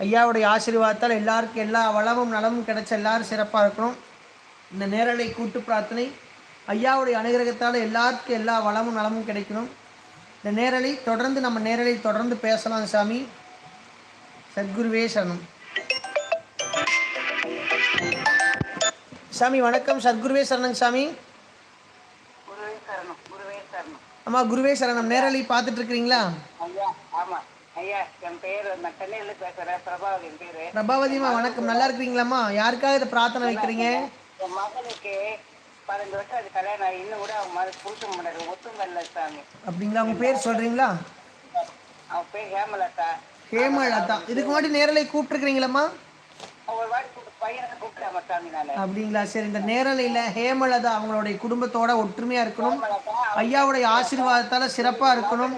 ஐயாவுடைய ஆசீர்வாதத்தால் எல்லாருக்கும் எல்லா வளமும் நலமும் கிடைச்ச எல்லாரும் சிறப்பாக இருக்கணும். இந்த நேரலை கூட்டு பிரார்த்தனை ஐயாவுடைய அனுகிரகத்தால் எல்லாருக்கும் எல்லா வளமும் நலமும் கிடைக்கணும். இந்த நேரலை தொடர்ந்து நம்ம நேரலை தொடர்ந்து பேசலாம் சாமி. சத்குருவே சரணம். சாமி வணக்கம். சத்குருவே சரணம் சாமி. அம்மா குருவே சரணம். நேரலை பார்த்துட்டு இருக்கிறீங்களா? ஐயா என் பேர் நான் சென்னையில பேசுறேன். பிரபாவதி என் பேரு. பிரபாவதிமா வணக்கம். நல்லா இருக்கிறீங்களாம்மா? யாருக்காக இதை பிரார்த்தனை வைக்கிறீங்க? என் மகனுக்கு பதினஞ்சு வருஷம் அது கல்யாணம் ஆகி. இன்னும் கூட அவன் மாதிரி புருஷன் பண்ணாரு ஒத்துங்கல்ல சாமி. அப்படிங்களா? உங்க பேர் சொல்றீங்களா? அவன் பேர் ஹேமலதா. ஹேமலதா. இதுக்கு முன்னாடி நேரலை கூப்பிட்டுருக்கிறீங்களம்மா? ஒரு வாட்டி கூப்பிட்டு பையனை கூப்பிட்டாம சாமி அப்படிங்களா? சரி இந்த நேரலையில் ஹேமலதா அவங்களுடைய குடும்பத்தோட ஒற்றுமையா இருக்கணும். ஐயாவுடைய ஆசீர்வாதத்தால சிறப்பா இருக்கணும்.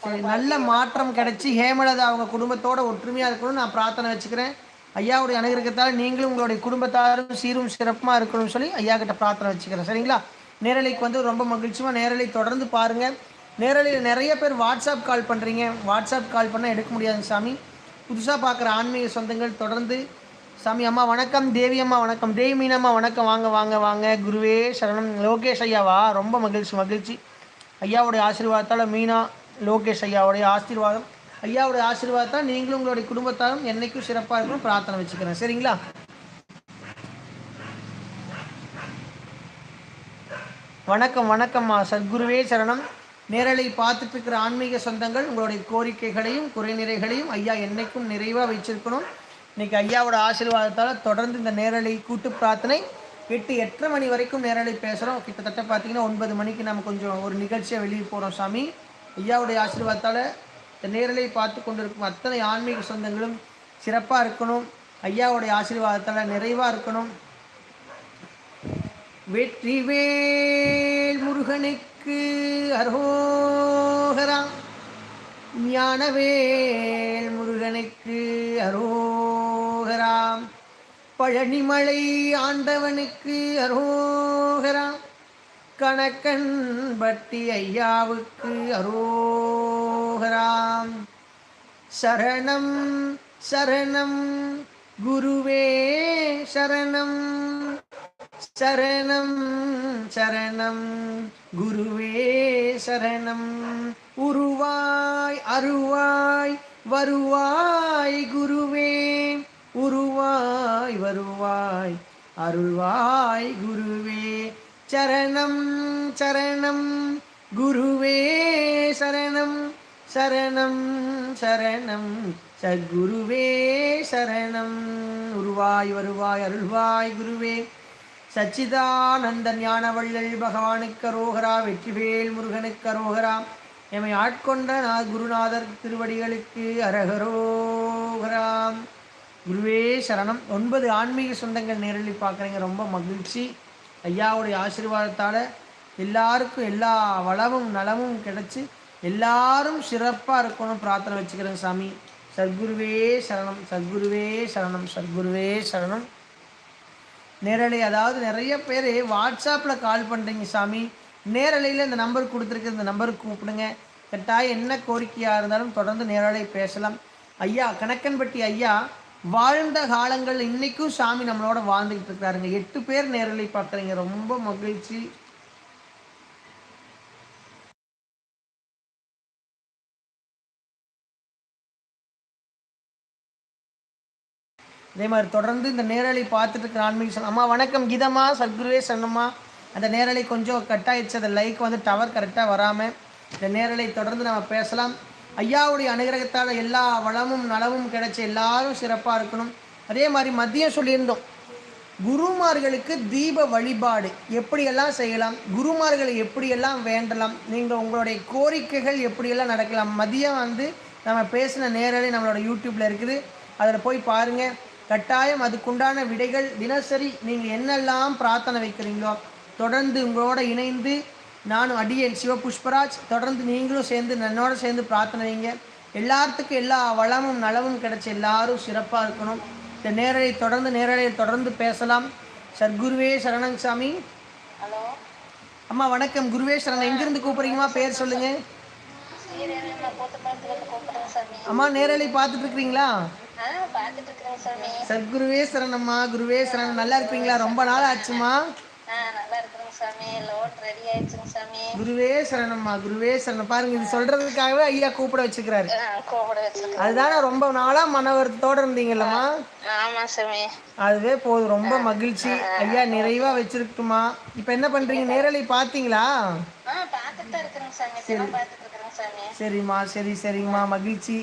சரி நல்ல மாற்றம் கிடைச்சி. ஹேமலதா அவங்க குடும்பத்தோட ஒற்றுமையா இருக்கணும் நான் பிரார்த்தனை வச்சுக்கிறேன். ஐயாவுடைய அனுகிரகத்தால் நீங்களும் உங்களுடைய குடும்பத்தாரும் சீரும் சிறப்புமா இருக்கணும்னு சொல்லி ஐயா கிட்ட பிரார்த்தனை வச்சுக்கிறேன். சரிங்களா? நேரலைக்கு வந்து ரொம்ப மகிழ்ச்சிமா நேரலை தொடர்ந்து பாருங்க. நேரலையில் நிறைய பேர் வாட்ஸ்அப் கால் பண்றீங்க. வாட்ஸ்அப் கால் பண்ணால் எடுக்க முடியாதுங்க சாமி. புதுசாக பார்க்குற ஆன்மீக சொந்தங்கள் தொடர்ந்து. சாமி அம்மா வணக்கம் தேவி அம்மா வணக்கம் தேவி மீனம்மா வணக்கம். வாங்க வாங்க வாங்க. குருவே சரணம். லோகேஷ் ஐயாவா? ரொம்ப மகிழ்ச்சி மகிழ்ச்சி. ஐயாவுடைய ஆசீர்வாதத்தால் மீனா லோகேஷ் ஐயாவுடைய ஆசீர்வாதம். ஐயாவுடைய ஆசீர்வாதத்தால் நீங்களும் உங்களுடைய குடும்பத்தாரும் என்றைக்கும் சிறப்பாக இருக்கணும் பிரார்த்தனை வச்சுக்கிறேன். சரிங்களா? வணக்கம் வணக்கம்மா. சத்குருவே சரணம். நேரலை பார்த்துட்டு இருக்கிற ஆன்மீக சொந்தங்கள் உங்களுடைய கோரிக்கைகளையும் குறைநிறைகளையும் ஐயா என்னைக்கும் நிறைவாக வச்சிருக்கணும் இன்னைக்கு ஐயாவோட ஆசீர்வாதத்தால் தொடர்ந்து இந்த நேரலை கூட்டு பிரார்த்தனை எட்டு எட்டரை மணி வரைக்கும் நேரடி பேசுகிறோம் கிட்டத்தட்ட பார்த்தீங்கன்னா ஒன்பது மணிக்கு நம்ம கொஞ்சம் ஒரு நிகழ்ச்சியை வெளியே போகிறோம் சாமி. ஐயாவுடைய ஆசீர்வாதத்தால் இந்த நேரலை பார்த்து கொண்டிருக்கும் அத்தனை ஆன்மீக சொந்தங்களும் சிறப்பாக இருக்கணும். ஐயாவுடைய ஆசீர்வாதத்தால் நிறைவாக இருக்கணும். வெற்றிவேல் முருகனுக்கு அரோகரா. ஞானவேல் முருகனுக்கு அரோ பழனிமலை ஆண்டவனுக்கு அரோகரா. கணக்கன் பட்டி ஐயாவுக்கு அரோகராம் சரணம் சரணம் குருவே சரணம். சரணம் சரணம் குருவே சரணம். உருவாய் அருவாய் வருவாய் குருவே. உருவாய் வருவாய். அருள்வாய் குருவே சரணம் சரணம். குருவே சரணம் சரணம் சரணம். சத்குருவே சரணம். உருவாய் வருவாய் அருள்வாய் குருவே. சச்சிதானந்த ஞானவள்ளல் பகவானுக்கு அரோகரா வெற்றிவேல் முருகனுக்கு அரோகரா. எம்மை ஆட்கொண்ட நா குருநாதர் திருவடிகளுக்கு அரகரோகராம் குருவே சரணம். ஒன்பது ஆன்மீக சொந்தங்கள் நேரில் பார்க்குறீங்க. ரொம்ப மகிழ்ச்சி. ஐயாவுடைய ஆசீர்வாதத்தால் எல்லாருக்கும் எல்லா வளமும் நலமும் கிடைச்சி எல்லாரும் சிறப்பாக இருக்கணும் பிரார்த்தனை வச்சுக்கிறேன் சாமி. சத்குருவே சரணம் சத்குருவே சரணம் சத்குருவே சரணம். நேரலை அதாவது நிறைய பேர் வாட்ஸ்அப்பில் கால் பண்ணுறீங்க சாமி. நேரலையில் இந்த நம்பர் கொடுத்துருக்கு இந்த நம்பருக்கு கூப்பிடுங்க. கட்டாயம் என்ன கோரிக்கையாக இருந்தாலும் தொடர்ந்து நேரலை பேசலாம். ஐயா கணக்கன்பட்டி ஐயா வாழ்ந்த காலங்கள் இன்னைக்கும் சாமி நம்மளோட வாழ்ந்துக்கிட்டு இருக்கிறாருங்க எட்டு பேர் நேரலை பார்க்குறீங்க. ரொம்ப மகிழ்ச்சி. அதே மாதிரி தொடர்ந்து இந்த நேரலை பார்த்துட்டு இருக்கிற ஆன்மீக அம்மா வணக்கம். கீதம்மா சத்குருவே சரணம்மா. அந்த நேரலை கொஞ்சம் கட் ஆயிடுச்சு அந்த லைக் வந்து டவர் கரெக்டாக வராமல் இந்த நேரலை தொடர்ந்து நம்ம பேசலாம். ஐயாவுடைய அனுகிரகத்தால் எல்லா வளமும் நலமும் கிடைச்ச எல்லாரும் சிறப்பாக இருக்கணும். அதே மாதிரி மதியம் சொல்லியிருந்தோம். குருமார்களுக்கு தீப வழிபாடு எப்படியெல்லாம் செய்யலாம் குருமார்களை எப்படியெல்லாம் வேண்டலாம் நீங்கள் உங்களுடைய கோரிக்கைகள் எப்படியெல்லாம் நடக்கலாம். மதியம் வந்து நம்ம பேசின நேரலை நம்மளோட யூடியூப்பில் இருக்குது. அதில் போய் பாருங்கள் கட்டாயம் அதுக்குண்டான விடைகள் தினசரி நீங்கள் என்னெல்லாம் பிரார்த்தனை வைக்கிறீங்களோ தொடர்ந்து உங்களோட இணைந்து நானும் அடியேன். சிவ புஷ்பராஜ் தொடர்ந்து நீங்களும் சேர்ந்து என்னோட சேர்ந்து பிரார்த்தனை வைங்க. எல்லாத்துக்கும் எல்லா வளமும் நலமும் கிடைச்ச எல்லாரும் சிறப்பாக இருக்கணும். இந்த நேரலை தொடர்ந்து நேரலை தொடர்ந்து பேசலாம். சத்குருவே சரணங் சாமி. ஹலோ? அம்மா வணக்கம். குருவே சரணம். எங்கேருந்து கூப்பிட்றீங்கம்மா? பேர் சொல்லுங்கள் அம்மா நேரலை பார்த்துட்டு இருக்கிறீங்களா சத்குருவே சரணம்மா. குருவே சரணம். நல்லா இருக்கிறீங்களா ரொம்ப நாள் ஆச்சுமா சாமி லோட் ரெடி ஆயிடுச்சுங்க சாமி. குருவே சரணம்மா குருவே சரணம். பாருங்க இது சொல்றதுக்காகவே ஐயா கூப்பிட வச்சுக்கிறாரு. வச்சிருக்கேன் அதுதானே ரொம்ப நாளா மன வருத்தத்தோட இருந்தீங்கல்லம்மா? ஆமா சாமி. அதுவே போதும் ரொம்ப மகிழ்ச்சி. ஐயா நிறைவா வச்சிருக்குமா இப்போ என்ன பண்றீங்க? நேரலை இருக்கிறேங்க சாமி. சரிம்மா சரி சரிங்கம்மா. மகிழ்ச்சி.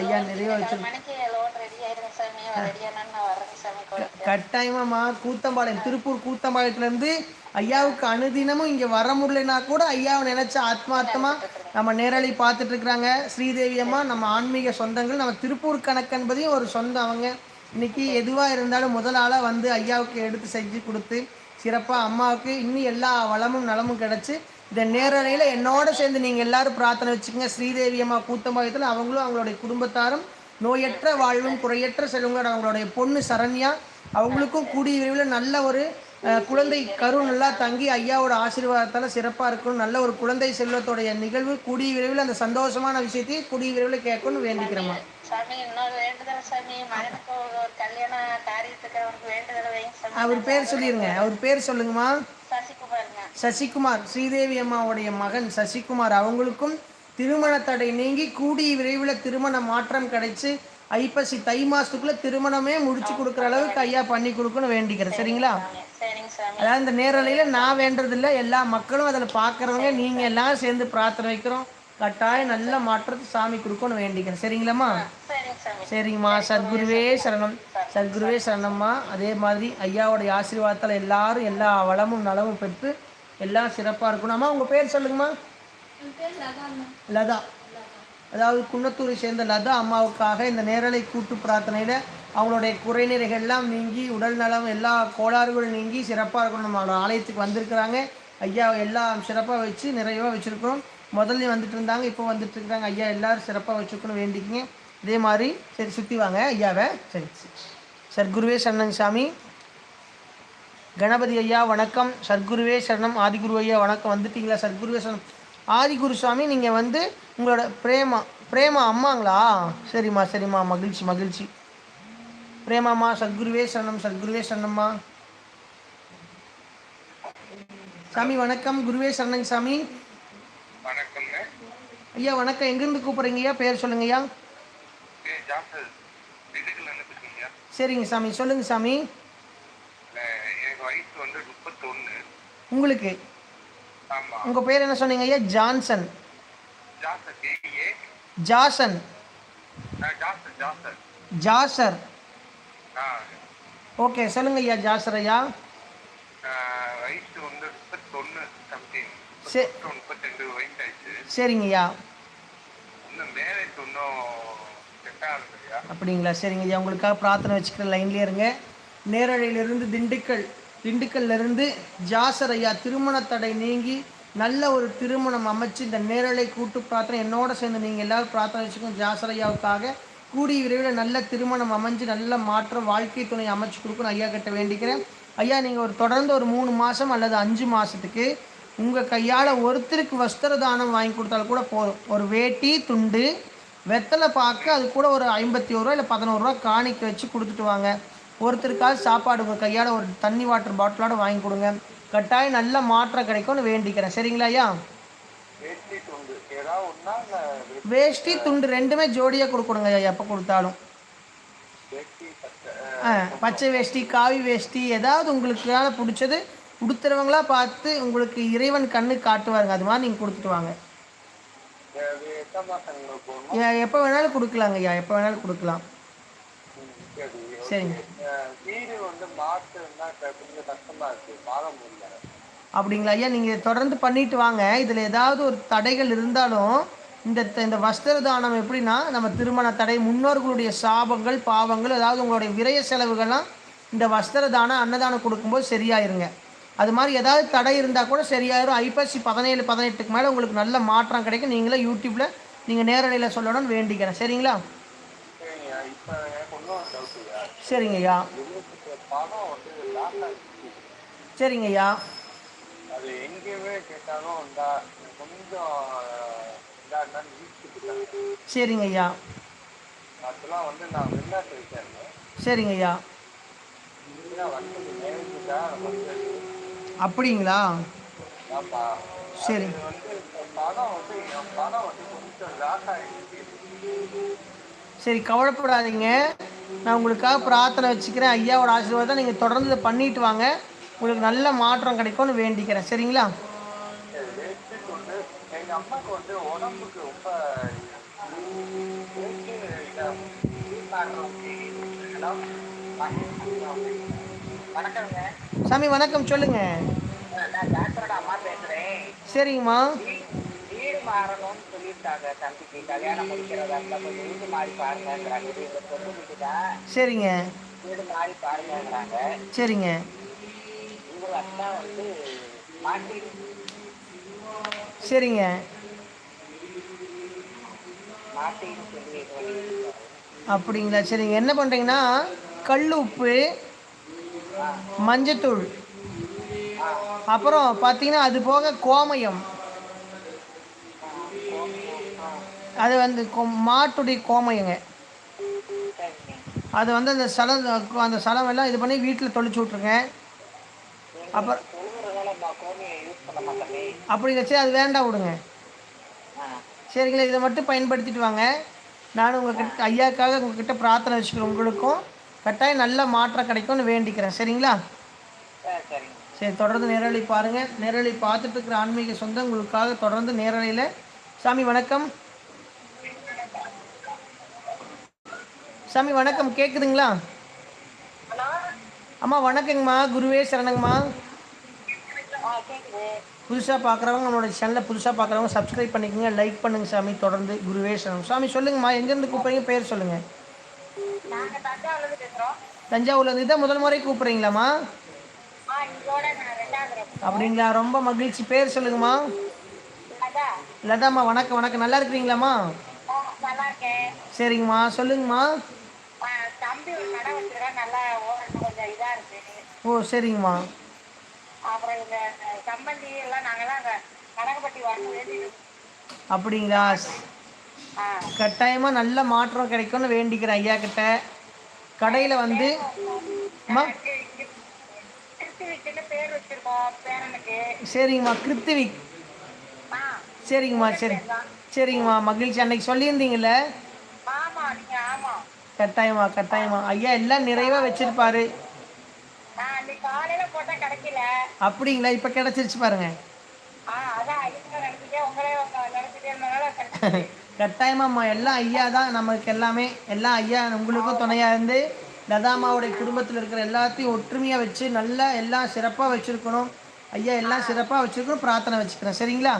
ஐயா நிறைவா கால் வச்சிருக்கு மணிக்கு லோட் ரெடி ஆயிடுங்க சாமி. ரெடியானா நான் வரேங்க சாமி கோயிலுக்கு. கட்டாயமாம்மா. கூத்தம்பாளையம் திருப்பூர் கூத்தம்பாளையத்துலேருந்து ஐயாவுக்கு அனுதினமும் இங்கே வர முடியலனா கூட ஐயாவை நினைச்ச ஆத்மார்த்தமா நம்ம நேரலை பார்த்துட்டு இருக்கிறாங்க. ஸ்ரீதேவி அம்மா நம்ம ஆன்மீக சொந்தங்கள் நம்ம திருப்பூர் கணக்கென்பதையும் ஒரு சொந்தம் அவங்க. இன்னைக்கு எதுவாக இருந்தாலும் முதல் ஆளாக வந்து ஐயாவுக்கு எடுத்து செஞ்சு கொடுத்து சிறப்பாக அம்மாவுக்கு இன்னும் எல்லா வளமும் நலமும் கிடச்சி இந்த நேரலையில் என்னோட சேர்ந்து நீங்கள் எல்லாரும் பிரார்த்தனை வச்சுக்கோங்க. ஸ்ரீதேவி அம்மா கூத்தம்பாயத்தில் அவங்களும் அவங்களுடைய குடும்பத்தாரும் நோயற்ற வாழ்வும் குறையற்ற செல்வங்களோட அவங்களுடைய பொண்ணு சரண்யா அவங்களுக்கும் கூடிய விரைவில் நல்ல ஒரு குழந்தை கரு நல்லா தங்கி ஐயாவோட ஆசீர்வாதத்தால் சிறப்பாக இருக்கணும். நல்ல ஒரு குழந்தை செல்வத்தோடைய நிகழ்வு. கூடிய விரைவில் அந்த சந்தோஷமான விஷயத்தை கூடிய விரைவில் கேட்கணும்னு சாமி அவர் பேர் சொல்லிடுங்க அவர் பேர் சொல்லுங்கம்மா. சசிகுமார் ஸ்ரீதேவி அம்மாவுடைய மகன் சசிகுமார் அவங்களுக்கும் திருமண தடை நீங்கி கூடிய விரைவில் திருமண மாற்றம் கிடைச்சு ஐப்பசி தை மாசத்துக்குள்ள திருமணமே முடிச்சு கொடுக்குற அளவுக்கு ஐயா பண்ணி கொடுக்கணும் வேண்டிக்கிறேன். சரிங்களா? அதாவது இந்த நேரலையில் நான் வேண்டதில்லை எல்லா மக்களும் அதில் பார்க்குறவங்க நீங்கள் எல்லாம் சேர்ந்து பிரார்த்தனை வைக்கிறோம். கட்டாயம் நல்ல மாற்றத்தை சாமி கொடுக்கணும் வேண்டிக்கிறேன். சரிங்களாம்மா? சரிங்கம்மா. சத்குருவே சரணம். சத்குருவே சரணம்மா. அதே மாதிரி ஐயாவுடைய ஆசீர்வாதத்தால் எல்லாரும் எல்லா வளமும் நலமும் பெற்று எல்லாம் சிறப்பாக இருக்கணும். அம்மா உங்கள் பேர் சொல்லுங்கம்மா. லதா. அதாவது குன்னத்தூரை சேர்ந்த லதா அம்மாவுக்காக இந்த நேரலை கூட்டு பிரார்த்தனையில் அவங்களுடைய குறைநிறைகள்லாம் நீங்கி உடல் நலம் எல்லா கோளாறுகளும் நீங்கி சிறப்பாக இருக்கணும். நம்மளோட ஆலயத்துக்கு வந்திருக்கிறாங்க. ஐயா எல்லாம் சிறப்பாக வச்சு நிறைவாக வச்சுருக்கிறோம். முதல்ல வந்துட்டு இருந்தாங்க இப்போ வந்துட்டு இருக்காங்க. ஐயா எல்லாரும் சிறப்பாக வச்சுக்கணும் வேண்டிக்கிங்க. இதே மாதிரி சரி சுற்றி வாங்க. ஐயாவை சரி. சர்க்குருவே சரணன் சாமி. கணபதி ஐயா வணக்கம். சர்க்குருவே சரணம். ஆதிகுரு ஐயா வணக்கம். வந்துட்டீங்களா? சர்க்குருவே சரணம். ஆதிகுரு சுவாமி நீங்கள் வந்து உங்களோட பிரேமா பிரேமா அம்மாங்களா? சரிம்மா சரிம்மா. மகிழ்ச்சி மகிழ்ச்சி. பிரேமாம்மா சத்குருவே சரணம் சத்குருவே சரணம்மா. சாமி வணக்கம். குருவே சரணங்க சாமி. வணக்கம்ங்க. ஐயா வணக்கம். எங்கேருந்து கூப்பிட்றீங்க ஐயா? பேர் சொல்லுங்க ஐயா. சரிங்க சாமி. சொல்லுங்க சாமி. உங்களுக்கு? ஆமா. உங்கள் பேர் என்ன சொன்னீங்க ஐயா? ஜான்சன். ஜாசன். ஜாசர். ஓகே சொல்லுங்க ஐயா ஜாசர் ஐயா வயசு வந்து முப்பத்தொன்று சம்திங் சரி முப்பத்தெண்டு வயசு ஆயிடுச்சு சரிங்க ஐயா. இன்னும் மேரேஜ் இன்னும் செட் ஆகுது இல்லையா அப்படிங்களா? சரிங்க ஐயா உங்களுக்காக பிரார்த்தனை வச்சுக்கிற லைன்லேயே இருங்க. நேரடியிலிருந்து திண்டுக்கல் திண்டுக்கல்லிருந்து ஜாசர் ஐயா திருமண தடை நீங்கி நல்ல ஒரு திருமணம் அமைச்சு இந்த நேரலை கூட்டு பிரார்த்தனை என்னோட சேர்ந்து நீங்கள் எல்லாரும் பிரார்த்தனை வச்சுக்கோங்க ஜாசர் ஐயாவுக்காக கூடிய விரைவில் நல்ல திருமணம் அமைஞ்சு நல்ல மாற்றம் வாழ்க்கை துணை அமைச்சு கொடுக்கணும் ஐயா கிட்ட வேண்டிக்கிறேன். ஐயா நீங்கள் ஒரு தொடர்ந்து ஒரு மூணு மாதம் அல்லது அஞ்சு மாதத்துக்கு உங்கள் கையால் ஒருத்தருக்கு வஸ்திர தானம் வாங்கி கொடுத்தாலும் கூட போதும். ஒரு வேட்டி துண்டு வெத்தலை பார்க்க அது கூட ஒரு ஐம்பத்தி ஒரு ரூபா இல்லை பதினோரு ரூபா காணிக்க வச்சு கொடுத்துட்டு வாங்க. ஒருத்தருக்காவது சாப்பாடு உங்கள் கையால் ஒரு தண்ணி வாட்டர் பாட்டிலோட வாங்கி கொடுங்க. கட்டாயம் நல்ல மாற்றம் கிடைக்கும்னு வேண்டிக்கிறேன். சரிங்களா ஐயா? வேஷ்டி துண்டு ரெண்டுமே ஜோடியாக கொடுக்கணுங்க எப்போ கொடுத்தாலும். பச்சை ஆ பச்சை வேஷ்டி காவி வேஷ்டி ஏதாவது உங்களுக்கான பிடிச்சது உடுத்துறவங்களா பார்த்து உங்களுக்கு இறைவன் கண்ணு காட்டுவாருங்க. அது மாதிரி நீங்கள் கொடுத்துட்டு வாங்க. எப்போ வேணாலும் கொடுக்கலாங்க ஐயா எப்போ வேணாலும் கொடுக்கலாம். சரி சரிங்க அப்படிங்களா? ஐயா நீங்கள் தொடர்ந்து பண்ணிட்டு வாங்க. இதில் ஏதாவது ஒரு தடைகள் இருந்தாலும் இந்த இந்த வஸ்திர தானம் எப்படின்னா நம்ம திருமண தடை முன்னோர்களுடைய சாபங்கள் பாவங்கள் அதாவது உங்களுடைய விரய செலவுகள்லாம் இந்த வஸ்திர தானம் அன்னதானம் கொடுக்கும்போது சரியாயிருங்க. அது மாதிரி ஏதாவது தடை இருந்தால் கூட சரியாயிரும். ஐப்பசி பதினேழு பதினெட்டுக்கு மேலே உங்களுக்கு நல்ல மாற்றம் கிடைக்கும். நீங்களே யூடியூப்பில் நீங்கள் நேரடியில் சொல்லணும்னு வேண்டிக்கிறேன். சரிங்களா? சரிங்க இப்போ அது எங்கேயுமே கேட்டாலும் வந்தா கொஞ்சம் இந்தாண்டான்னு வீட்டுக்கிட்டாங்க சரிங்க ஐயா. அதெல்லாம் வந்து நான் வெளிநாட்டு இருக்கேன். சரிங்க ஐயா. அப்படிங்களா? சரி. இந்த சரி கவலைப்படாதீங்க. நான் உங்களுக்காக பிரார்த்தனை வச்சுக்கிறேன். ஐயாவோட ஆசீர்வாதம் நீங்கள் தொடர்ந்து பண்ணிட்டு வாங்க. உங்களுக்கு நல்ல மாற்றம் கிடைக்கும்னு வேண்டிக்கிறேன். சரிங்களா? சாமி வணக்கம் சொல்லுங்க. சரிங்கம்மா. வீடு மாறணும்னு சொல்லியிருக்காங்க தம்பிக்கு கல்யாணம் முடிக்கிறதா இருந்தா கொஞ்சம் வீடு மாறி பாருங்கங்கிறாங்க இது இந்த பொண்ணு வீட்டுதான் சரிங்க. வீடு மாறி பாருங்கங்கிறாங்க. சரிங்க உங்க அண்ணா வந்து மாட்டி சரிங்க. அப்படிங்களா சரிங்க. என்ன பண்ணுறீங்கன்னா கல் உப்பு மஞ்சத்தூள். அப்புறம் பார்த்தீங்கன்னா அது போக கோமயம். அது வந்து மாட்டுடைய கோமயங்க. அது வந்து அந்த சலம் அந்த சலம் எல்லாம் இது பண்ணி வீட்டில் தொளிச்சு விட்ருங்க அப்புறம் சொல்லுறதால நான் கோமியை யூஸ் பண்ண மாட்டேனே. அப்படி வச்சு அது வேண்டாம் விடுங்க. சரிங்களா இதை மட்டும் பயன்படுத்திட்டு வாங்க. நானும் உங்ககிட்ட ஐயாக்காக உங்ககிட்ட பிரார்த்தனை வச்சுக்கிறேன் உங்களுக்கும். கட்டாயம் நல்ல மாற்றம் கிடைக்கும்னு வேண்டிக்கிறேன். சரிங்களா? சரி சரிங்க. சரி தொடர்ந்து நேரலை பாருங்கள் நேரலை பார்த்துட்டு இருக்கிற ஆன்மீக சொந்தம் உங்களுக்காக தொடர்ந்து நேரலையில். சாமி வணக்கம். சாமி வணக்கம். கேட்குதுங்களா அம்மா வணக்கங்கம்மா. குருவே சரணங்கம்மா. புதுசாக பார்க்குறவங்க நம்மளோட சேனலை புதுசாக பார்க்குறவங்க சப்ஸ்கிரைப் பண்ணிக்கோங்க. லைக் பண்ணுங்கள் சாமி. தொடர்ந்து குருவே சரணம். சாமி சொல்லுங்கம்மா. எங்கேருந்து கூப்பிட்றீங்க? பேர் சொல்லுங்கள் தஞ்சாவூர்லேருந்து தான் முதல் முறை கூப்பிட்றீங்களாம்மா. அப்படிங்களா? ரொம்ப மகிழ்ச்சி. பேர் சொல்லுங்கம்மா. லதாம்மா வணக்கம் வணக்கம். நல்லா இருக்கிறீங்களாம்மா? சரிங்கம்மா. சொல்லுங்கம்மா ஆ, தம்பி ஒரு கடை வச்சுருக்கேன் நல்லா ஓரளவு கொஞ்சம் இதாக இருக்கு ஓ சரிங்கம்மா. அப்புறம் இந்த சம்பந்தி எல்லாம் நாங்கெல்லாம் அங்கே கனகப்பட்டி வரணும் வேண்டிட்டு அப்படிங்களா? கட்டாயமாக நல்ல மாற்றம் கிடைக்கும்னு வேண்டிக்கிறேன் ஐயா கிட்ட கடையில் வந்து சரிங்கம்மா கிருத்திவிக். சரிங்கம்மா சரி. சரிங்கம்மா மகிழ்ச்சி. அன்னைக்கு சொல்லியிருந்தீங்கல்ல? கட்டாயமா கட்டாயமா. ஐயா எல்லாம் நிறைவாக வச்சிருப்பாரு ஆ அன்னைக்கு காலையில போட்டா கிடைக்கல அப்படிங்களா? இப்போ கிடச்சிருச்சு பாருங்க. கட்டாயமாம்மா. எல்லாம் ஐயா தான் நமக்கு எல்லாமே எல்லாம் ஐயா உங்களுக்கும் துணையாக இருந்து லதாமாவுடைய குடும்பத்தில் இருக்கிற எல்லாத்தையும் ஒற்றுமையாக வச்சு நல்லா எல்லாம் சிறப்பாக வச்சுருக்கணும். ஐயா எல்லாம் சிறப்பாக வச்சுருக்கணும். பிரார்த்தனை வச்சுக்கிறேன். சரிங்களா?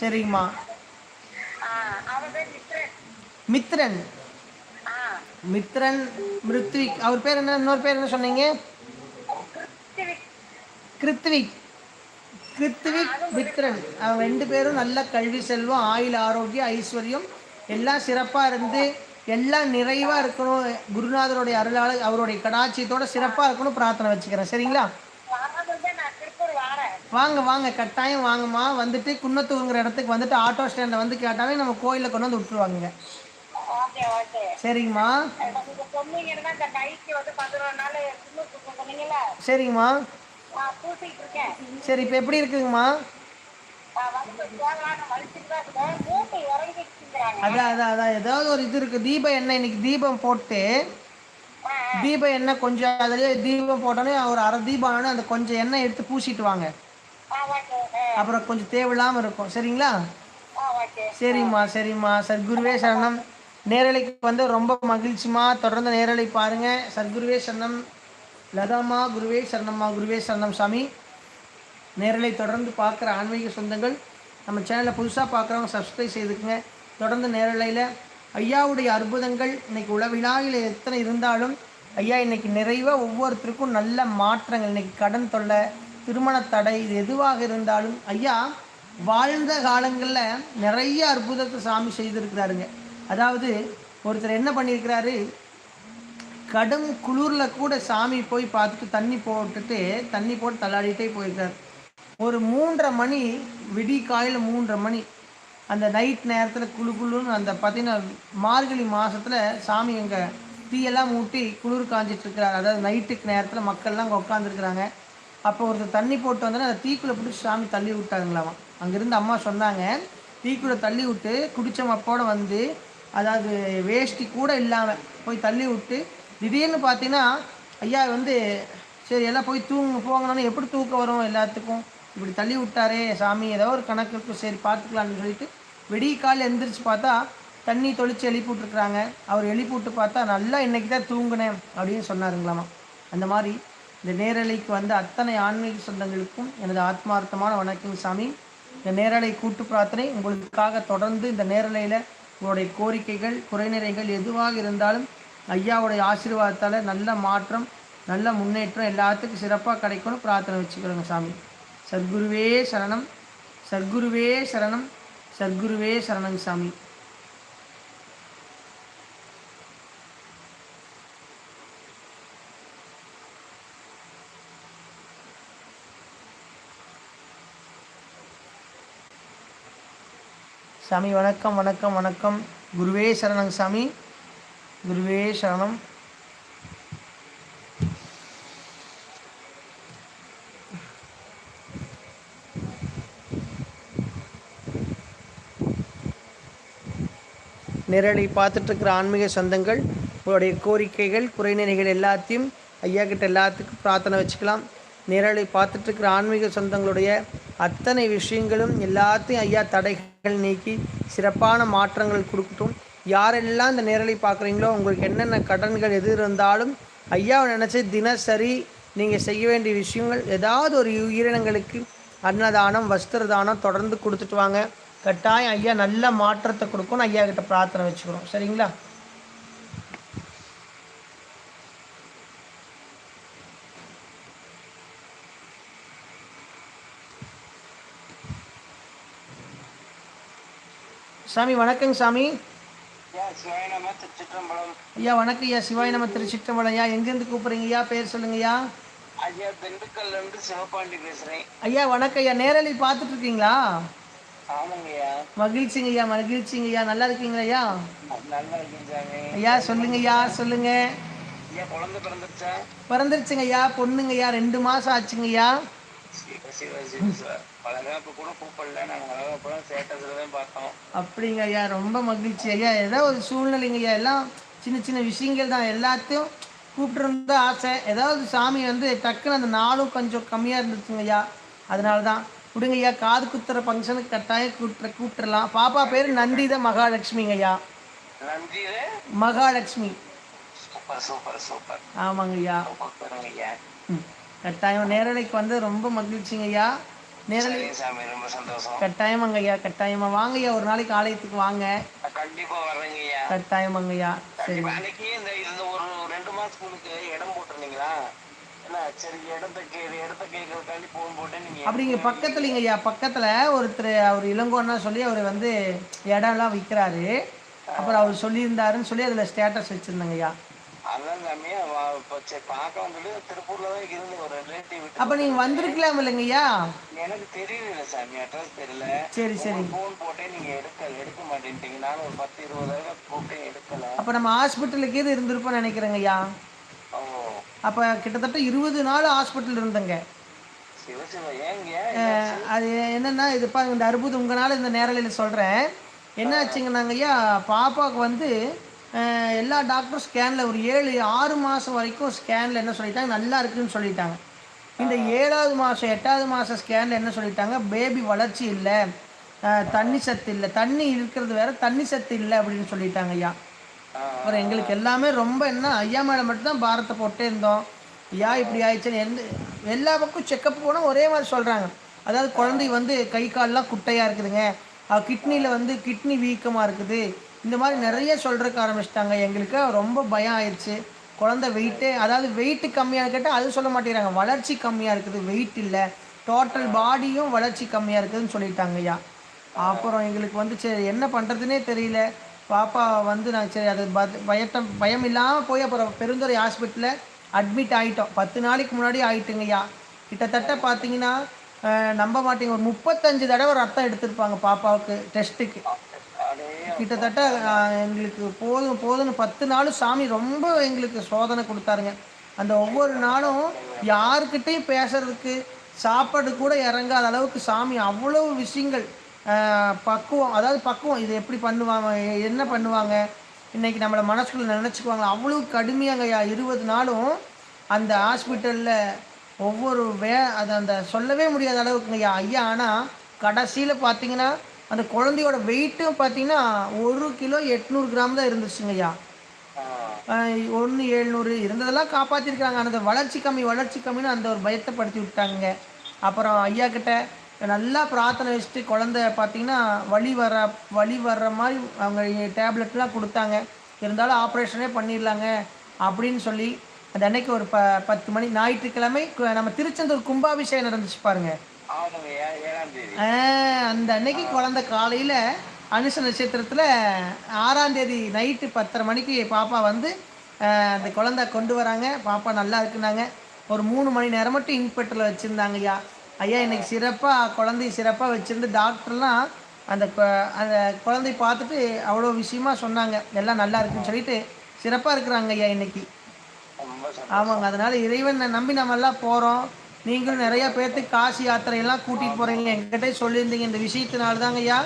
சரிங்கம்மா. மித்ரன். மித்ரன் மிருத்விக் அவர் பேர் என்ன? இன்னொரு பேர் என்ன சொன்னீங்க? கிருத்விக் கிருத்விக் மித்ரன். அவங்க ரெண்டு பேரும் நல்ல கல்வி செல்வம் ஆயுள் ஆரோக்கியம் ஐஸ்வர்யம். எல்லாம் சிறப்பாக இருந்து எல்லாம் நிறைவாக இருக்கணும். குருநாதருடைய அருளால் அவருடைய கடாட்சியத்தோட சிறப்பாக இருக்கணும் பிரார்த்தனை வச்சுக்கிறேன். சரிங்களா? வாங்க வாங்க. கட்டாயம் வாங்கம்மா. வந்துட்டு குன்னத்தூருங்கிற இடத்துக்கு வந்துட்டு ஆட்டோ ஸ்டாண்டில் வந்து கேட்டாலே நம்ம கோயிலில் கொண்டு வந்து விட்டுருவாங்க சரிங்கம்மா. சரிங்கம்மா. சரி இப்போ எப்படி இருக்குங்கம்மா? அதான் அதான் அதான். ஏதாவது ஒரு இது இருக்குது தீப எண்ணெய் இன்னைக்கு தீபம் போட்டு தீப எண்ணெய் கொஞ்சம் அதுலேயே தீபம் போட்டோன்னே ஒரு அரை தீபம் ஆனோடனே அந்த கொஞ்சம் எண்ணெய் எடுத்து பூசிட்டு வாங்க. அப்புறம் கொஞ்சம் தேவையில்லாமல் இருக்கும். சரிங்களா? சரிம்மா சரிம்மா. சத்குருவே சரணம். நேரலைக்கு வந்து ரொம்ப மகிழ்ச்சிமா. தொடர்ந்து நேரலை பாருங்கள் சத்குருவே சரணம். லதாமா குருவே சரணம்மா குருவே சரணம் சாமி. நேரலை தொடர்ந்து பார்க்குற ஆன்மீக சொந்தங்கள் நம்ம சேனலை புதுசாக பார்க்குறவங்க சப்ஸ்கிரைப் செய்துக்குங்க. தொடர்ந்து நேரலையில் ஐயாவுடைய அற்புதங்கள் இன்றைக்கி உளவிழாவில் எத்தனை இருந்தாலும் ஐயா இன்றைக்கி நிறைவாக ஒவ்வொருத்தருக்கும் நல்ல மாற்றங்கள் இன்றைக்கி கடன் தொல்லை திருமண தடை இது எதுவாக இருந்தாலும் ஐயா வாழ்ந்த காலங்களில் நிறைய அற்புதத்தை சாமி செய்திருக்கிறாருங்க. அதாவது ஒருத்தர் என்ன பண்ணியிருக்கிறாரு? கடும் குளிரில் கூட சாமி போய் பார்த்துட்டு தண்ணி போட்டுட்டு தண்ணி போட்டு தள்ளாடிட்டே போயிருக்கார். ஒரு மூன்றரை மணி விடி காலையில் மூன்றரை மணி அந்த நைட் நேரத்தில் குளு குளுன்னு அந்த பார்த்தீங்கன்னா மார்கழி மாதத்தில் சாமி அங்கே தீயெல்லாம் மூட்டி குளிர் காஞ்சிட்டு இருக்கிறார் அதாவது நைட்டுக்கு நேரத்தில் மக்கள்லாம் அங்கே உட்காந்துருக்குறாங்க அப்போ ஒருத்தர் தண்ணி போட்டு வந்தோன்னே அந்த தீக்குள்ளே பிடிச்சி சாமி தள்ளி விட்டாங்களாம்? அங்கேருந்து அம்மா சொன்னாங்க தீக்குள்ளே தள்ளி விட்டு குடிச்ச மப்போடு வந்து அதாவது வேஷ்டி கூட இல்லாமல் போய் தள்ளி விட்டு திடீர்னு பார்த்தீங்கன்னா ஐயா வந்து சரி எல்லாம் போய் தூங்க போங்கன்னு எப்படி தூக்கம் வரும் எல்லாத்துக்கும்? இப்படி தள்ளி விட்டாரே சாமி ஏதோ ஒரு கணக்கு இருக்கும் சரி பார்த்துக்கலான்னு சொல்லிட்டு வெடிய காலையில் எந்திரிச்சு பார்த்தா தண்ணி தொளிச்சு எழுப்பி விட்ருக்குறாங்க அவர் எழுப்பி விட்டு பார்த்தா நல்லா இன்னைக்கு தான் தூங்கினேன் அப்படின்னு சொன்னாருங்களாமா. அந்த மாதிரி இந்த நேரலைக்கு வந்த அத்தனை ஆன்மீக சொந்தங்களுக்கும் எனது ஆத்மார்த்தமான வணக்கம் சாமி. இந்த நேரலை கூட்டு பிரார்த்தனை உங்களுக்காக தொடர்ந்து இந்த நேரலையில் உங்களுடைய கோரிக்கைகள் குறைநிறைகள் எதுவாக இருந்தாலும் ஐயாவுடைய ஆசீர்வாதத்தால் நல்ல மாற்றம் நல்ல முன்னேற்றம் எல்லாத்துக்கும் சிறப்பாக கிடைக்கணும். பிரார்த்தனை வச்சுக்கிறோங்க சாமி. சத்குருவே சரணம் சத்குருவே சரணம் சத்குருவே சரணங்க சாமி. சாமி வணக்கம் வணக்கம் வணக்கம். குருவே சரணம் சாமி. குருவே சரணம். நேரடி பார்த்துட்டு இருக்கிற ஆன்மீக சொந்தங்கள் உங்களுடைய கோரிக்கைகள் குறைநிலைகள் எல்லாத்தையும் ஐயா கிட்ட எல்லாத்துக்கும் பிரார்த்தனை வச்சுக்கலாம். நேரடி பார்த்துட்டு இருக்கிற ஆன்மீக சொந்தங்களுடைய அத்தனை விஷயங்களும் எல்லாத்தையும் ஐயா தடைகள் நீக்கி சிறப்பான மாற்றங்கள் கொடுக்கட்டும். யாரெல்லாம் இந்த நேரலை பார்க்குறீங்களோ உங்களுக்கு என்னென்ன கடன்கள் எது இருந்தாலும் ஐயாவை நினச்சி தினசரி நீங்கள் செய்ய வேண்டிய விஷயங்கள் ஏதாவது ஒரு உயிரினங்களுக்கு அன்னதானம் வஸ்திர தானம் தொடர்ந்து கொடுத்துட்டு வாங்க. கட்டாயம் ஐயா நல்ல மாற்றத்தை கொடுக்கும்னு ஐயா கிட்ட பிரார்த்தனை வச்சுக்கிறோம் சரிங்களா? சாமி வணக்கங்க சாமி. ஐயா வணக்கம் ஐயா சிவாய் நம்ம திருச்சிற்றம்பலம். ஐயா எங்கேருந்து கூப்பிட்றீங்க? ஐயா பேர் சொல்லுங்க ஐயா. ஐயா திண்டுக்கல்ல இருந்து சிவபாண்டி பேசுறேன். ஐயா வணக்கம் ஐயா. நேரலை பார்த்துட்டு இருக்கீங்களா மகிழ்ச்சிங்க ஐயா மகிழ்ச்சிங்க ஐயா. நல்லா இருக்கீங்களா ஐயா? ஐயா சொல்லுங்க ஐயா சொல்லுங்க. பிறந்துருச்சுங்க ஐயா பொண்ணுங்க ஐயா ரெண்டு மாதம் ஆச்சுங்க ஐயா. அப்படிங்க ஐயா ரொம்ப மகிழ்ச்சி ஐயா. ஏதோ ஒரு சூழ்நிலைங்க ஐயா. எல்லாம் சின்ன சின்ன விஷயங்கள் தான். எல்லாத்தையும் கூப்பிட்டுருந்தா ஆசை. ஏதாவது சாமி வந்து டக்குன்னு அந்த நாளும் கொஞ்சம் கம்மியாக இருந்துச்சுங்க ஐயா. அதனால தான் விடுங்க ஐயா காது குத்துற ஃபங்க்ஷனுக்கு கட்டாயம் கூப்பிட்டு கூப்பிட்டுறலாம். பாப்பா பேர் நந்தித மகாலட்சுமிங்க ஐயா. மகாலட்சுமி. Super super super. ஆமாங்க ஐயா. கட்டாயம். நேரலைக்கு வந்து ரொம்ப மகிழ்ச்சிங்க ஐயா. நேரலை ரொம்ப சந்தோஷம். கட்டாயமாங்க ஐயா கட்டாயமா. வாங்க ஐயா ஒரு நாளைக்கு ஆலயத்துக்கு வாங்க. கண்டிப்பா வர்றேங்க ஐயா. கட்டாயமாங்க ஐயா. சரி. அன்னைக்கு இந்த இந்த ஒரு ரெண்டு மாசத்துக்கு முன்னுக்கு இடம் போட்டிருந்தீங்களா? அப்படிங்க பக்கத்துலங்க ஐயா பக்கத்துல ஒருத்தர் அவர் இளங்கோன்னா சொல்லி அவர் வந்து இடம்லாம் விற்கிறாரு அப்புறம் அவர் சொல்லியிருந்தாருன்னு சொல்லி அதில் ஸ்டேட்டஸ் வச்சுருந்தாங்க ஐயா. அதான் சாமி சரி பார்க்கலாம் சொல்லி திருப்பூர்ல தான் இருந்து ஒரு ரிலேட்டிவ் அப்போ நீங்கள் வந்திருக்கலாம் இல்லைங்க ஐயா எனக்கு தெரியல சாமி அட்ரஸ் தெரியல. சரி சரி. போன் போட்டேன் நீங்க எடுக்கல எடுக்க மாட்டேன்ட்டீங்க. நானும் ஒரு பத்து இருபது தடவை கூப்பிட்டேன் எடுக்கல. அப்போ நம்ம ஹாஸ்பிட்டலுக்கு இது இருந்திருப்போம்னு நினைக்கிறேங்க ஐயா ஓ. அப்போ கிட்டத்தட்ட இருபது நாள் ஹாஸ்பிட்டல் இருந்தேங்க. அது என்னன்னா இது பாருங்க இந்த அற்புதம் உங்களால் இந்த நேரலையில் சொல்கிறேன் என்ன ஆச்சுங்கன்னாங்க ஐயா பாப்பாவுக்கு வந்து எல்லா டாக்டரும் ஸ்கேனில் ஒரு ஏழு ஆறு மாதம் வரைக்கும் ஸ்கேனில் என்ன சொல்லிட்டாங்க? நல்லா இருக்குன்னு சொல்லிட்டாங்க. இந்த ஏழாவது மாதம் எட்டாவது மாதம் ஸ்கேனில் என்ன சொல்லிட்டாங்க? பேபி வளர்ச்சி இல்லை. தண்ணி சத்து இல்லை. தண்ணி இருக்கிறது வேற தண்ணி சத்து இல்லை அப்படின்னு சொல்லிட்டாங்க ஐயா. அப்புறம் எங்களுக்கு எல்லாமே ரொம்ப என்ன ஐயா மேலே மட்டும்தான் பாரத்தை போட்டே இருந்தோம். ஐயா இப்படி ஆயிடுச்சுன்னு எந்த எல்லா பக்கம் செக்கப் போனால் ஒரே மாதிரி சொல்கிறாங்க அதாவது குழந்தை வந்து கை கால்லாம் குட்டையாக இருக்குதுங்க. கிட்னியில் வந்து கிட்னி வீக்கமாக இருக்குது. இந்த மாதிரி நிறைய சொல்கிறதுக்கு ஆரம்பிச்சிட்டாங்க. எங்களுக்கு ரொம்ப பயம் ஆயிடுச்சு குழந்தை வெயிட்டே அதாவது வெயிட்டு கம்மியாக கேட்டால் அது சொல்ல மாட்டேங்கிறாங்க. வளர்ச்சி கம்மியாக இருக்குது வெயிட் இல்லை. டோட்டல் பாடியும் வளர்ச்சி கம்மியாக இருக்குதுன்னு சொல்லிட்டாங்க ஐயா. அப்புறம் எங்களுக்கு வந்து சரி என்ன பண்ணுறதுனே தெரியல. பாப்பா வந்து நான் சரி அது பத் பயட்டம் பயம் இல்லாமல் போய் அப்புறம் பெருந்துறை ஹாஸ்பிட்டலில் அட்மிட் ஆகிட்டோம் பத்து நாளைக்கு முன்னாடி ஆகிட்டுங்கய்யா கிட்டத்தட்ட பார்த்தீங்கன்னா நம்ப மாட்டேங்க. ஒரு முப்பத்தஞ்சு தடவை ரத்தம் எடுத்திருப்பாங்க பாப்பாவுக்கு டெஸ்ட்டுக்கு கிட்டத்தட்ட எங்களுக்கு போதும் போதும்னு பத்து நாள் சாமி ரொம்ப எங்களுக்கு சோதனை கொடுத்தாருங்க. அந்த ஒவ்வொரு நாளும் யாருக்கிட்டையும் பேசுறதுக்கு சாப்பாடு கூட இறங்காத அளவுக்கு சாமி அவ்வளோ விஷயங்கள் பக்குவம். அதாவது பக்குவம் இது எப்படி பண்ணுவாங்க என்ன பண்ணுவாங்க இன்றைக்கி நம்மளை மனசுக்குள்ள நினச்சிக்குவாங்க அவ்வளோ கடுமையாங்கய்யா. இருபது நாளும் அந்த ஹாஸ்பிட்டலில் ஒவ்வொரு வே அது அந்த சொல்லவே முடியாத அளவுக்குங்கய்யா. ஐயா ஆனால் கடைசியில் பார்த்தீங்கன்னா அந்த குழந்தையோட வெயிட்டும் பார்த்தீங்கன்னா ஒரு கிலோ எட்நூறு கிராம் தான் இருந்துச்சுங்கய்யா ஒன்று எழுநூறு இருந்ததெல்லாம் காப்பாற்றிருக்காங்க அந்த வளர்ச்சி கம்மி வளர்ச்சி கம்மின்னு அந்த ஒரு பயத்தை படுத்தி விட்டாங்க அப்புறம் ஐயா கிட்ட நல்லா பிரார்த்தனை வச்சுட்டு குழந்தை பார்த்தீங்கன்னா வலி வர வலி வர்ற மாதிரி அவங்க டேப்லெட்லாம் கொடுத்தாங்க. இருந்தாலும் ஆப்ரேஷனே பண்ணிடலாங்க அப்படின்னு சொல்லி அந்த அன்னைக்கு ஒரு ப பத்து மணி ஞாயிற்றுக்கிழமை நம்ம திருச்செந்தூர் கும்பாபிஷேகம் நடந்துச்சு பாருங்க. அந்த அன்னைக்கு குழந்தை காலையில் அனுச நட்சத்திரத்தில் ஆறாம் தேதி நைட்டு பத்தரை மணிக்கு பாப்பா வந்து அந்த குழந்தை கொண்டு வராங்க. பாப்பா நல்லா இருக்குனாங்க. ஒரு மூணு மணி நேரம் மட்டும் இன்பெட்டில் வச்சுருந்தாங்க ஐயா. ஐயா இன்னைக்கு சிறப்பாக குழந்தைய சிறப்பாக வச்சுருந்து டாக்டர்லாம் அந்த அந்த குழந்தை பார்த்துட்டு அவ்வளோ விஷயமா சொன்னாங்க. எல்லாம் நல்லா இருக்குன்னு சொல்லிட்டு சிறப்பாக இருக்கிறாங்க ஐயா இன்னைக்கு. ஆமாங்க அதனால இறைவனை நம்பி நம்ம எல்லாம் போகிறோம் நீங்களும் நிறைய பேர்த்துக்கு காசி யாத்திரையெல்லாம் கூட்டிகிட்டு போகிறீங்க எங்கிட்ட சொல்லியிருந்தீங்க. இந்த விஷயத்தினால தாங்க ஐயா.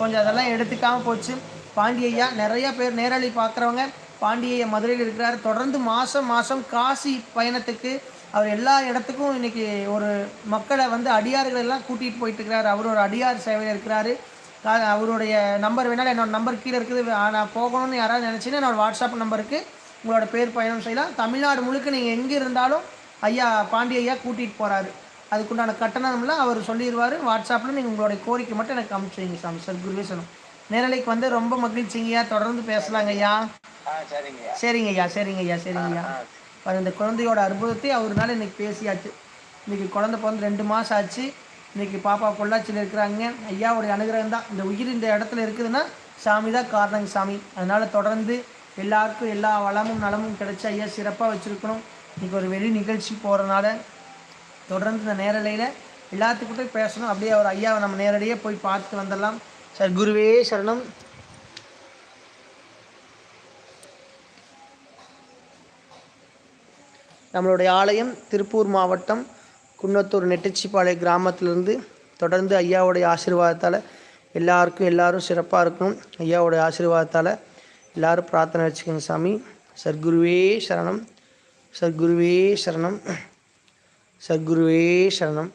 கொஞ்சம் அதெல்லாம் எடுத்துக்காமல் போச்சு. பாண்டி ஐயா நிறைய பேர் நேரலை பார்க்குறவங்க பாண்டி மதுரையில் இருக்கிறார். தொடர்ந்து மாதம் மாதம் காசி பயணத்துக்கு அவர் எல்லா இடத்துக்கும் இன்றைக்கி ஒரு மக்களை வந்து அடியார்களை எல்லாம் கூட்டிகிட்டு போயிட்டு இருக்கிறார். அவர் ஒரு அடியார் சேவையில் இருக்கிறாரு. அவருடைய நம்பர் வேணாலும் என்னோட நம்பர் கீழே இருக்குது. நான் போகணும்னு யாராவது நினச்சின்னா என்னோடய வாட்ஸ்அப் நம்பருக்கு உங்களோட பேர் பயணம் செய்யலாம். தமிழ்நாடு முழுக்க நீங்கள் எங்கே இருந்தாலும் ஐயா பாண்டி ஐயா கூட்டிகிட்டு போகிறாரு அதுக்குண்டான கட்டணம்லாம் அவர் சொல்லிடுவார் வாட்ஸ்அப்பில் நீங்கள் உங்களுடைய கோரிக்கை மட்டும் எனக்கு அனுப்பிச்சு வைங்க சாமி சார். குருவேசனம் நேரலைக்கு வந்து ரொம்ப மகிழ்ச்சிங்கய்யா. தொடர்ந்து பேசலாங்க ஐயா. சரிங்க ஐயா. சரிங்க ஐயா சரிங்க ஐயா இந்த குழந்தையோட அற்புதத்தை அவருனால இன்னைக்கு பேசியாச்சு. இன்னைக்கு குழந்தை பிறந்து ரெண்டு மாதம் ஆச்சு. இன்னைக்கு பாப்பா பொள்ளாச்சியில் இருக்கிறாங்க. ஐயாவுடைய அனுகிரகம் தான். இந்த உயிர் இந்த இடத்துல இருக்குதுன்னா சாமி தான் காரணங்க சாமி. அதனால தொடர்ந்து எல்லாருக்கும் எல்லா வளமும் நலமும் கிடைச்சி ஐயா சிறப்பாக வச்சுருக்கணும். இன்னைக்கு ஒரு வெளி நிகழ்ச்சி போகிறனால தொடர்ந்து இந்த நேரலையில் எல்லாத்துக்கிட்டையும் பேசணும். அப்படியே அவர் ஐயாவை நம்ம நேரடியாக போய் பார்த்து வந்துடலாம். சார் குருவே சரணம். நம்மளுடைய ஆலயம் திருப்பூர் மாவட்டம் குன்னத்தூர் நெட்டச்சிப்பாளைய கிராமத்திலிருந்து தொடர்ந்து ஐயாவுடைய ஆசீர்வாதத்தால் எல்லாருக்கும் எல்லாரும் சிறப்பாக இருக்கணும். ஐயாவுடைய ஆசீர்வாதத்தால் எல்லாரும் பிரார்த்தனை வச்சுக்கோங்க சாமி. சர்க்குருவே சரணம். சர்க்குருவே சரணம் சர்க்குருவே சரணம்